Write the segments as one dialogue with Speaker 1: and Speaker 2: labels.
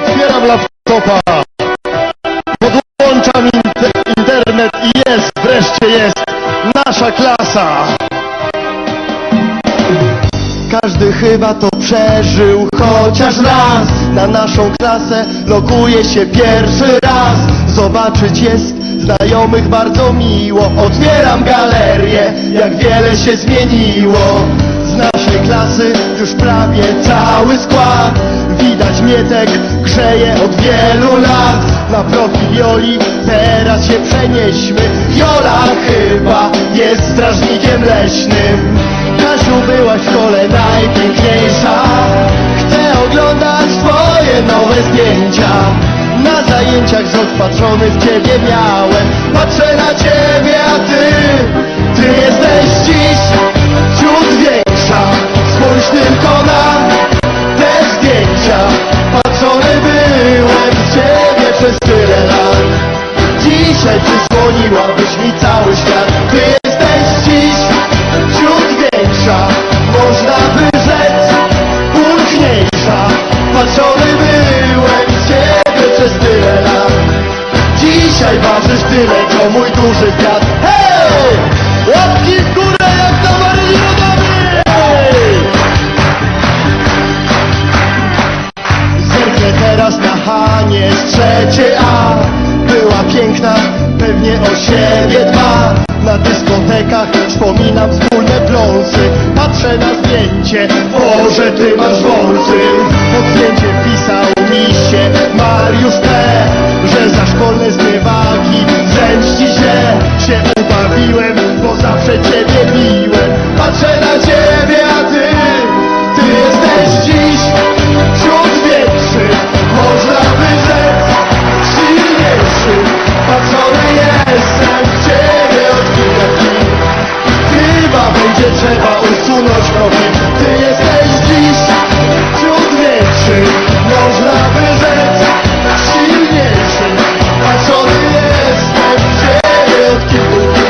Speaker 1: Odpalam laptopa. Podłączam inter internet i jest, wreszcie jest nasza klasa. Każdy chyba to przeżył chociaż raz. Na naszą klasę lokuje się pierwszy raz. Zobaczyć jest znajomych bardzo miło. Otwieram galerię, jak wiele się zmieniło. Z naszej klasy już prawie cały skład. Widać Mietek grzeje od wielu lat. Na profil Joli teraz się przenieśmy. Jola chyba jest strażnikiem leśnym. Kasiu byłaś w szkole najpiękniejsza. Chcę oglądać twoje nowe zdjęcia. Na zajęciach wzrok patrzony w ciebie miałem. Patrzę na ciebie, a Ty tyle, co mój duży kwiat Hej! Łapki w górę jak na Rodowej! Zerknę teraz na Hanie z trzeciej A. Była piękna, pewnie o siebie dba. Na dyskotekach wspominam wspólne pląsy. Patrzę na zdjęcie, Boże ty masz gdzie trzeba usunąć kroki. Ty jesteś dziś wśród większych Można by rzec silniejszym Patrzony jestem w ciebie od kilku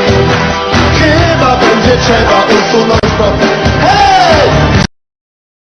Speaker 1: Chyba będzie trzeba usunąć kroki.